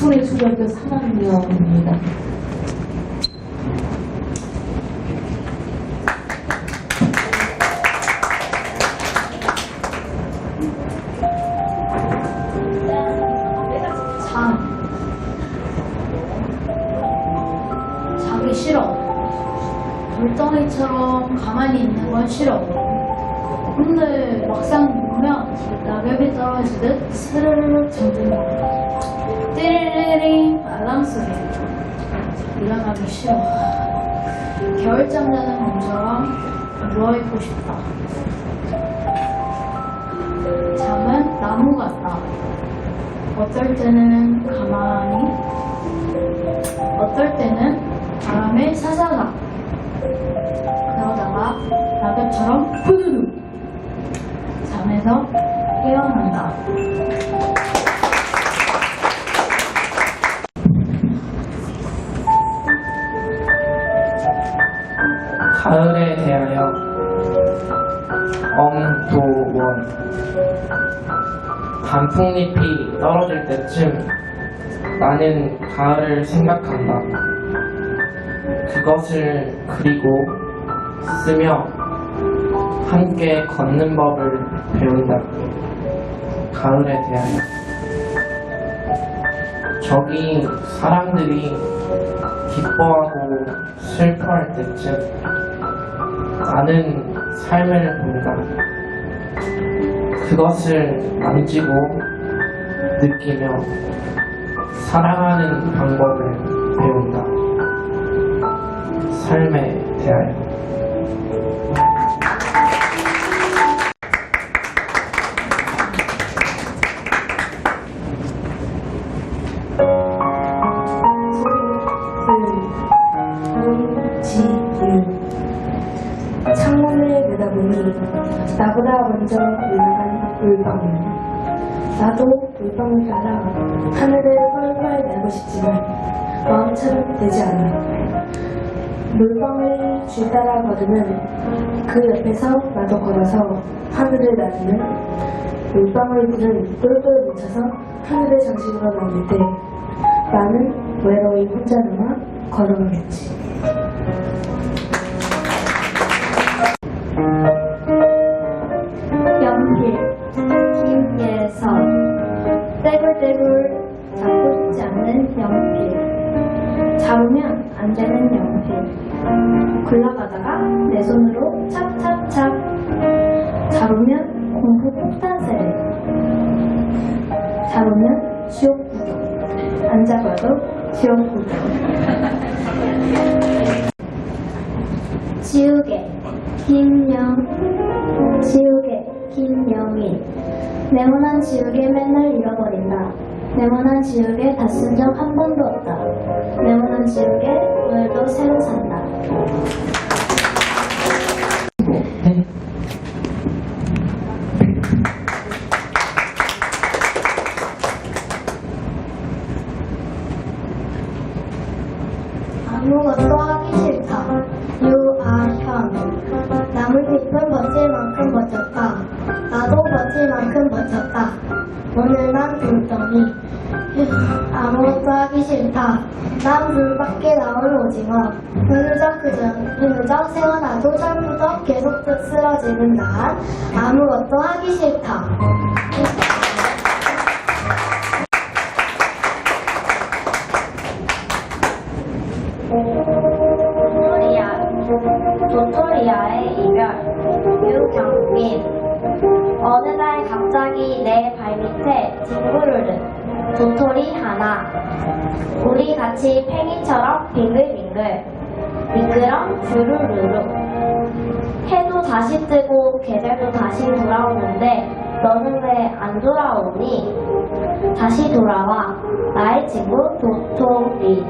북풍의 초등학교 3학년입니다. 잠. 자기 싫어. 돌덩이처럼 가만히 있는 건 싫어. 근데 막상 누우면 낙엽이 떨어지듯 스르륵 잠드는 거야. 띠리리링 알람 소리. 일어나기 싫어. 겨울잠 자는 곰처럼 누워있고 싶다. 잠은 나무 같다. 어떨 때는 가만히, 어떨 때는 바람에 사사가. 그러다가 낙엽처럼 후 엄도원 단풍잎이 떨어질 때쯤 나는 가을을 생각한다. 그것을 그리고 쓰며 함께 걷는 법을 배운다. 가을에 대하여 저기 사람들이 기뻐하고 슬퍼할 때쯤 나는 삶을 본다. 그것을 만지고 느끼며 사랑하는 방법을 배운다. 삶에 대하여. 창문을 내다 보니 나보다 먼저 올라간 물방울 나도 물방울 따라 하늘을 펄펄 날고 싶지만 마음처럼 되지 않아. 물방울이 줄 따라 걸으면 그 옆에서 나도 걸어서 하늘을 나르는 물방울 불은 똘똘 뭉쳐서 하늘의 장식으로 남을 때 나는 외로이 혼자 남아 걸어가겠지 선, 떼굴떼굴 잡고 싶지 않는 연필, 잡으면 안 되는 연필, 굴러가다가 내 손으로 찹찹찹, 잡으면 공부 폭탄세, 잡으면 지옥 구경, 안 잡아도 지옥 구경. 지우개, 김영, 지우개, 김영희. 네모난 지우개 맨날 잃어버린다. 네모난 지우개 다 쓴 적 한 번도 없다. 네모난 지우개 오늘도 새로 산다. 오늘 난 돌덩이. 휴, 아무것도 하기 싫다. 난 물밖에 나올 오징어. 흐느적 그저 흐느적 세워놔도 철부덕 계속 쓰러지는 난 아무것도 하기 싫다. 같이 팽이처럼 빙글빙글, 미끄럼 주르르르. 해도 다시 뜨고 계절도 다시 돌아오는데 너는 왜 안 돌아오니? 다시 돌아와 나의 친구 도토리.